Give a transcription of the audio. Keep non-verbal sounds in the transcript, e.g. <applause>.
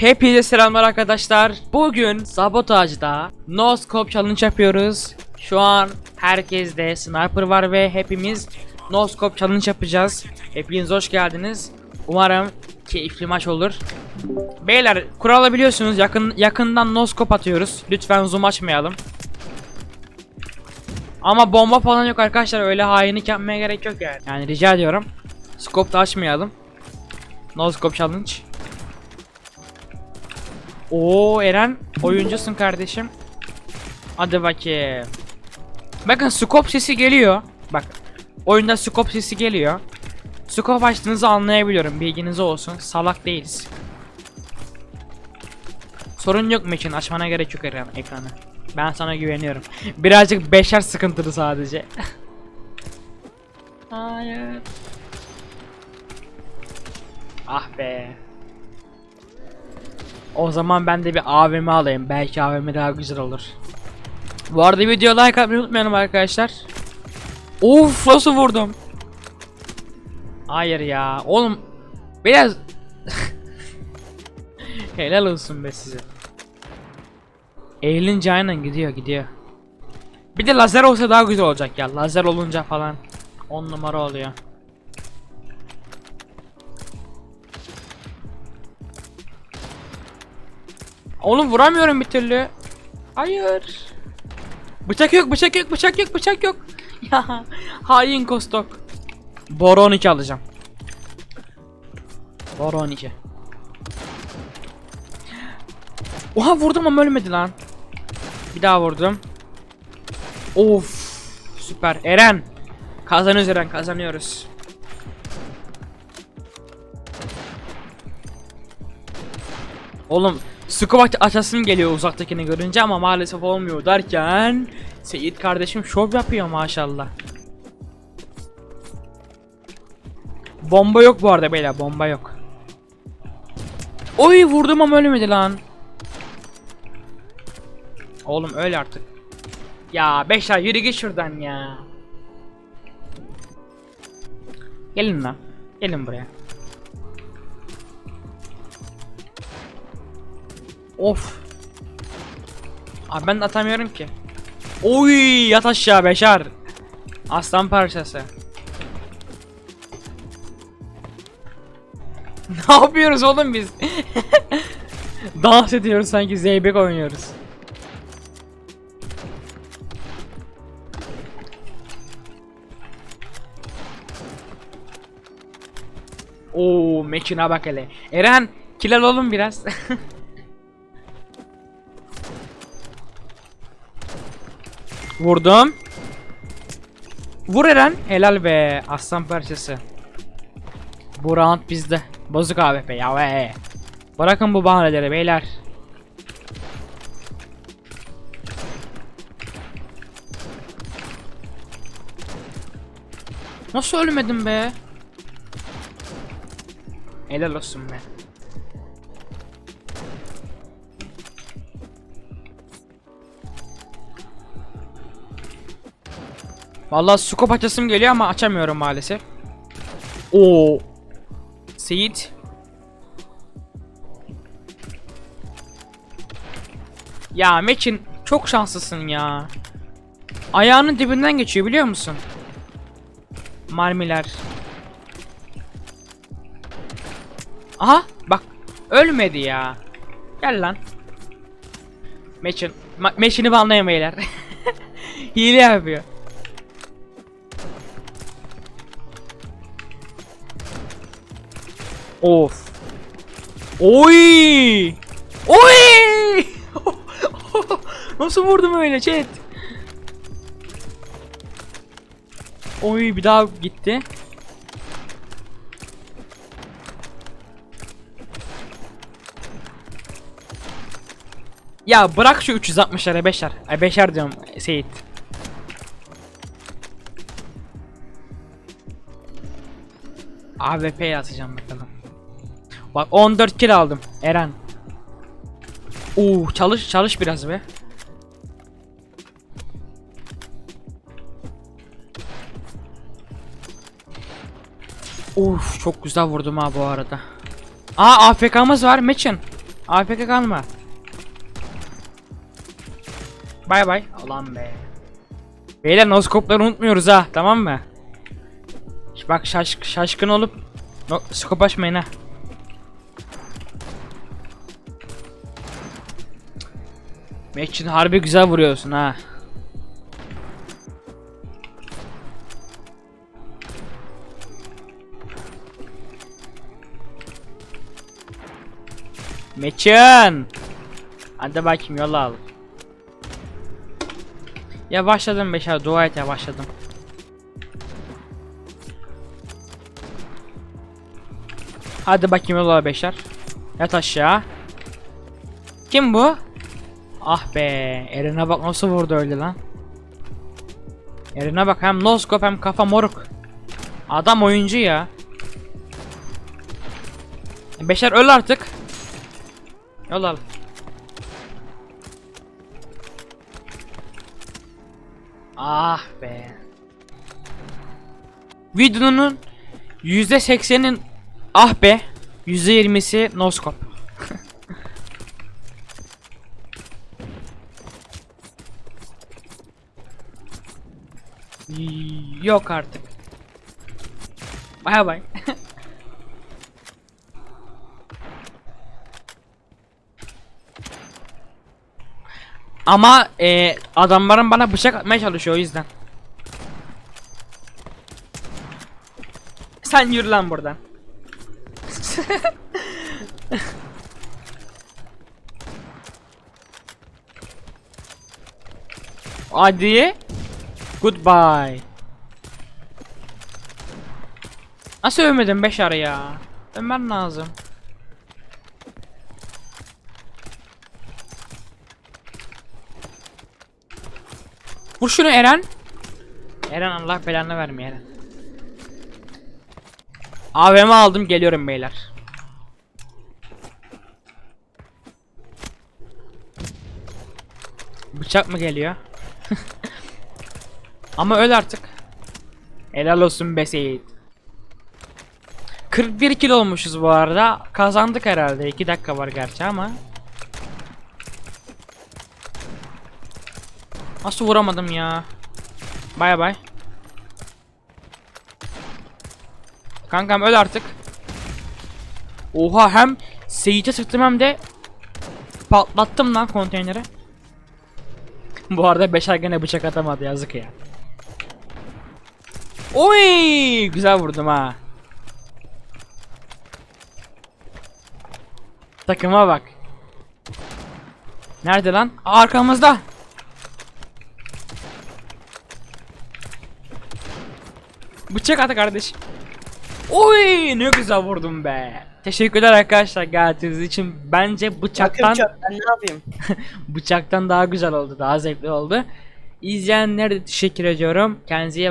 Hepinize selamlar arkadaşlar. Bugün sabotajda no scope challenge yapıyoruz. Şu an herkeste sniper var ve hepimiz no scope challenge yapacağız. Hepiniz hoş geldiniz. Umarım keyifli maç olur. Beyler kuralı biliyorsunuz yakın yakından no scope atıyoruz. Lütfen zoom açmayalım. Ama bomba falan yok arkadaşlar öyle hainlik yapmaya gerek yok yani. Yani rica ediyorum. Scope da açmayalım. No scope challenge. Oo Eren oyuncusun kardeşim. Hadi bakayım. Bakın scope sesi geliyor. Bak. Oyunda scope sesi geliyor. Scope açtığınızı anlayabiliyorum. Bilginiz olsun. Salak değiliz. Sorun yok mu için? Açmana gerek yok Eren ekranı. Ben sana güveniyorum. Birazcık beşer sıkıntılı sadece. <laughs> Hayır. Ah be. O zaman ben de bir AVM alayım. Belki AVM daha güzel olur. Bu arada video like atmayı unutmayalım arkadaşlar. Uf nasıl vurdum? Hayır ya. Oğlum biraz <laughs> Helal olsun be size. Eğilince aynen gidiyor gidiyor. Bir de lazer olsa daha güzel olacak ya. Lazer olunca falan 10 numara oluyor. Oğlum vuramıyorum bir türlü. Hayır. Bıçak yok, bıçak yok, bıçak yok, bıçak yok. <laughs> Ya hain kostok. Boru 12 alacağım. Boru 12. Oha vurdum ama ölmedi lan. Bir daha vurdum. Of. Süper. Eren. Kazanıyoruz Eren, kazanıyoruz. Oğlum scope aç açasım geliyor uzaktakini görünce ama maalesef olmuyor derken Seyit kardeşim şov yapıyor maşallah. Bomba yok bu arada beyler bomba yok. Oy vurdum ama ölmedi lan. Oğlum öyle artık. Ya beşer yürü git şuradan ya. Gelin lan. Gelin buraya. Of. Abi ben atamıyorum ki. Oy yat aşağı beşer. Aslan parçası. <laughs> ne yapıyoruz oğlum biz? <laughs> Dans ediyoruz sanki zeybek oynuyoruz. Oo mekina bak hele. Eren kilal oğlum biraz. <laughs> Vurdum. Vur Eren. Helal be. Aslan parçası. Bu round bizde. Bozuk AWP ya ve. Bırakın bu bahaneleri beyler. Nasıl ölmedim be? Helal olsun be. Vallahi scope açasım geliyor ama açamıyorum maalesef. Oo. Seyit. Ya Mekin çok şanslısın ya. Ayağının dibinden geçiyor biliyor musun? Marmiler. Aha bak ölmedi ya. Gel lan. Meçin'i banlayın beyler. <laughs> Hile yapıyor. Of. Oy! Oy! <laughs> Nasıl vurdum öyle chat? Oy bir daha gitti. Ya bırak şu 360'lara beşer. Ay beşer diyorum Seyit. AWP atacağım bakalım. Bak 14 kill aldım Eren. Oo çalış çalış biraz be. Uf çok güzel vurdum ha bu arada. Aa AFK'mız var Meçin. AFK kalma. Bay bay. Alan be. Beyler noskopları unutmuyoruz ha tamam mı? Bak şaş şaşkın olup no skop açmayın ha. Meçin harbi güzel vuruyorsun ha. Meçin. Hadi bakayım yola al. Ya başladım Beşer dua et ya başladım. Hadi bakayım yola Beşer. Yat aşağı. Kim bu? Ah be, Eren'e bak nasıl vurdu öyle lan. Eren'e bak hem noskop hem kafa moruk. Adam oyuncu ya. Beşer öl artık. Yol al. Ah be. Videonun %80'in ah be, %20'si noskop. Yok artık. Bay bay. <laughs> Ama e, adamların bana bıçak atmaya çalışıyor o yüzden. Sen yürü lan buradan. <laughs> Hadi. Goodbye. Nasıl övmedin Beşar ya? Övmen lazım. Vur şunu Eren. Eren Allah belanı vermiyor Eren. AVM aldım geliyorum beyler. Bıçak mı geliyor? <laughs> Ama öl artık. Helal olsun be Seyit. 41 kilo olmuşuz bu arada. Kazandık herhalde. 2 dakika var gerçi ama. Nasıl vuramadım ya? Bay bay. Kankam öl artık. Oha hem Seyit'e sıktım hem de patlattım lan konteyneri. Bu arada Beşer gene bıçak atamadı yazık ya. Oy güzel vurdum ha. Takıma bak. Nerede lan? Aa, arkamızda. Bıçak atı kardeşim. Oy ne güzel vurdum be. Teşekkürler arkadaşlar geldiğiniz için. Bence bıçaktan Bakın ben ne yapayım? <laughs> bıçaktan daha güzel oldu, daha zevkli oldu. İzleyenlere de teşekkür ediyorum. Kendinize iyi